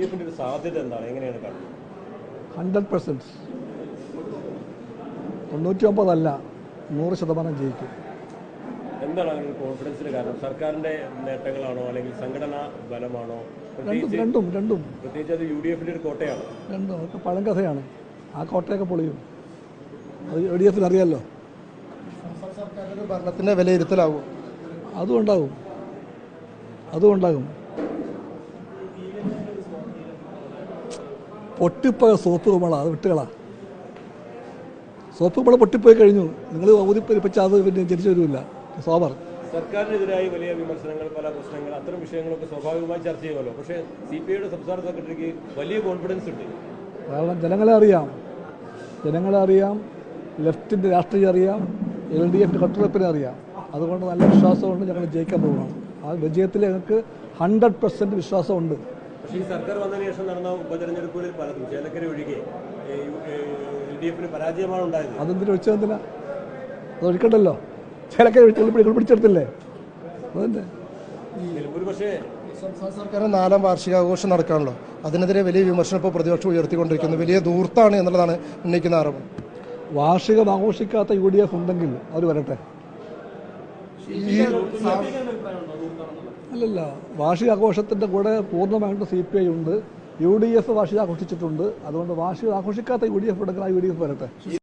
D എഫിന്റെ ഒരു സാധ്യത എന്താണ്? എങ്ങനെയാണ് കാണുന്നത്? ഹൺഡ്രഡ് പെർസെന്റ് തൊണ്ണൂറ്റി ഒമ്പതല്ല നൂറ് ശതമാനം ജയിക്കും. എന്താണ് അങ്ങനെ കോൺഫിഡൻസിന് കാരണം? സർക്കാരിന്റെ നേട്ടങ്ങളാണോ അല്ലെങ്കിൽ സംഘടനാ ബലമാണോ? രണ്ടും രണ്ടും രണ്ടും. പ്രത്യേകിച്ച് അത് യു ഡി എഫിന്റെ ഒരു കോട്ടയാണ്. രണ്ടും അതൊക്കെ പഴങ്കഥയാണ് ആ കോട്ടയൊക്കെ പൊളിയും. അത് എ ഡി എഫിന് അറിയാമല്ലോ ഭരണത്തിന്റെ വിലയിരുത്തലാവും അതും ഉണ്ടാകും. അതും ഉണ്ടാകും. പൊട്ടിപ്പോയ സോപ്പ് കുമ്പള അത് വിട്ടുകളാ. സോപ്പ് കുമ്പള പൊട്ടിപ്പോയി കഴിഞ്ഞു. നിങ്ങൾ ഊതിപ്പരിപ്പിച്ച അത് പിന്നെ ജനിച്ചു വരില്ല സോബർ. സർക്കാരിനെതിരായി വലിയ വിമർശനങ്ങൾ പല പ്രശ്നങ്ങൾ അത്തരം വിഷയങ്ങളൊക്കെ സ്വാഭാവികമായി ചർച്ച ചെയ്യുമല്ലോ. പക്ഷേ സി പി ഐയുടെ സംസ്ഥാന സെക്രട്ടറിക്ക് വലിയ കോൺഫിഡൻസ് ഉണ്ട്. കാരണം ജനങ്ങളെ അറിയാം. ജനങ്ങളെ അറിയാം. ലെഫ്റ്റിന്റെ രാഷ്ട്രീയം അറിയാം. എൽ ഡി എഫിന്റെ കട്ടുറപ്പിനെ അറിയാം. അതുകൊണ്ട് നല്ല വിശ്വാസമുണ്ട് ഞങ്ങൾ ജയിക്കാൻ പോകണം ആ വിജയത്തിൽ ഞങ്ങൾക്ക് ഹൺഡ്രഡ് പെർസെന്റ് വിശ്വാസമുണ്ട്. പക്ഷേ ഈ സർക്കാർ വന്നതിന് ശേഷം നടന്ന ഉപതെരഞ്ഞെടുപ്പുകളിൽ പലതും. ചേലക്കര ഒഴികെ എൽ ഡി എഫിന് പരാജയമാണ് ഉണ്ടായത്. അതെന്തിനു ഒഴിച്ചതെന്തിനാ അത് ഒഴിക്കണ്ടല്ലോ. ചേലക്കര പിടിച്ചെടുത്തില്ലേ? നിലമ്പൂർ പക്ഷേ സംസ്ഥാന സർക്കാർ നാലാം വാർഷികാഘോഷം നടക്കാണല്ലോ. അതിനെതിരെ വലിയ വിമർശനം ഇപ്പോൾ പ്രതിപക്ഷം ഉയർത്തിക്കൊണ്ടിരിക്കുന്നു. വലിയ ദൂർത്താണ് എന്നുള്ളതാണ് ഉന്നയിക്കുന്ന ആരോപണം. വാർഷികം ആഘോഷിക്കാത്ത യു ഡി എഫ് ഉണ്ടെങ്കിൽ അവർ വരട്ടെ. ഈ അല്ലല്ല വാർഷികാഘോഷത്തിന്റെ കൂടെ പൂർണമായിട്ട് സി പി ഐ ഉണ്ട്. യു ഡി എഫ് വാർഷികാഘോഷിച്ചിട്ടുണ്ട്. അതുകൊണ്ട് വാർഷികം ആഘോഷിക്കാത്ത യു ഡി എഫ് എടുക്കാൻ യു ഡി എഫ് വരട്ടെ.